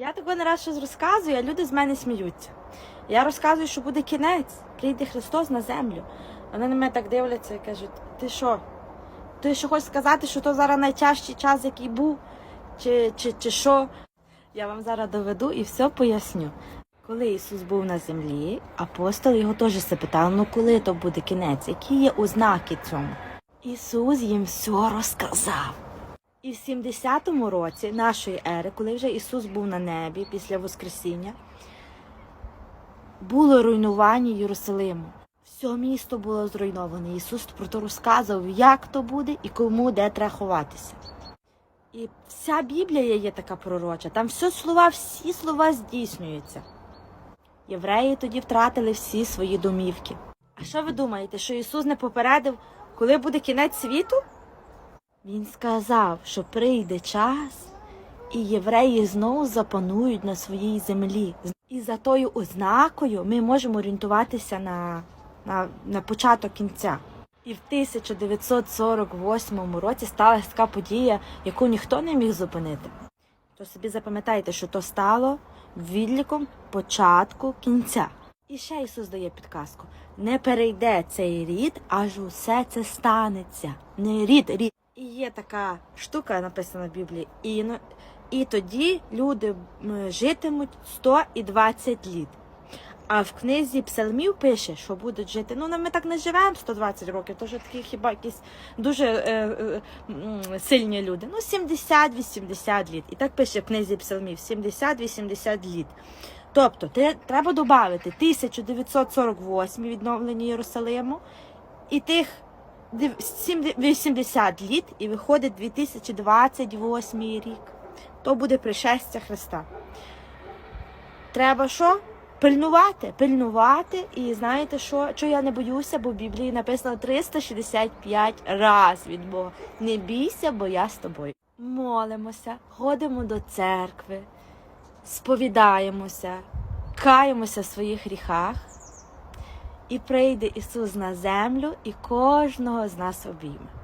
Я такого не раз щось розказую, а люди з мене сміються. Я розказую, що буде кінець, прийде Христос на землю. Вони на мене так дивляться і кажуть: ти що? Ти що хочеш сказати, що то зараз найтяжчий час, який був? Чи, чи, чи що? Я вам зараз доведу і все поясню. Коли Ісус був на землі, апостоли його теж запитали, ну коли то буде кінець, які є ознаки цьому? Ісус їм все розказав. І в 70-му році нашої ери, коли вже Ісус був на небі після Воскресіння, було руйнування Єрусалиму. Все місто було зруйноване. Ісус про то розказував, як то буде і кому де треба ховатися. І вся Біблія є така пророча. Там все слова, всі слова здійснюються. Євреї тоді втратили всі свої домівки. А що ви думаєте, що Ісус не попередив, коли буде кінець світу? Він сказав, що прийде час, і євреї знову запанують на своїй землі. І за тою ознакою ми можемо орієнтуватися на, на, на початок кінця. І в 1948 році сталася така подія, яку ніхто не міг зупинити. То собі запам'ятайте, що то стало відліком початку кінця. І ще Ісус дає підказку: не перейде цей рід, аж усе це станеться. Не рід, рід. Є така штука, написана в Біблії, і, ну, і тоді люди житимуть 120 літ. А в книзі псалмів пише, що будуть жити. Ну, ми так не живемо 120 років, то вже такі хіба якісь дуже е, е, сильні люди. Ну, 70-80 літ. І так пише в книзі псалмів: 70-80 літ. Тобто, те- треба додати 1948 відновлення Єрусалиму і тих 80 літ, і виходить 2028 рік. То буде пришестя Христа. Треба що? Пильнувати, пильнувати. І знаєте що? Що я не боюся, бо в Біблії написано 365 раз від Бога. Не бійся, бо я з тобою. Молимося, ходимо до церкви, сповідаємося, каємося в своїх гріхах. І прийде Ісус на землю і кожного з нас обійме.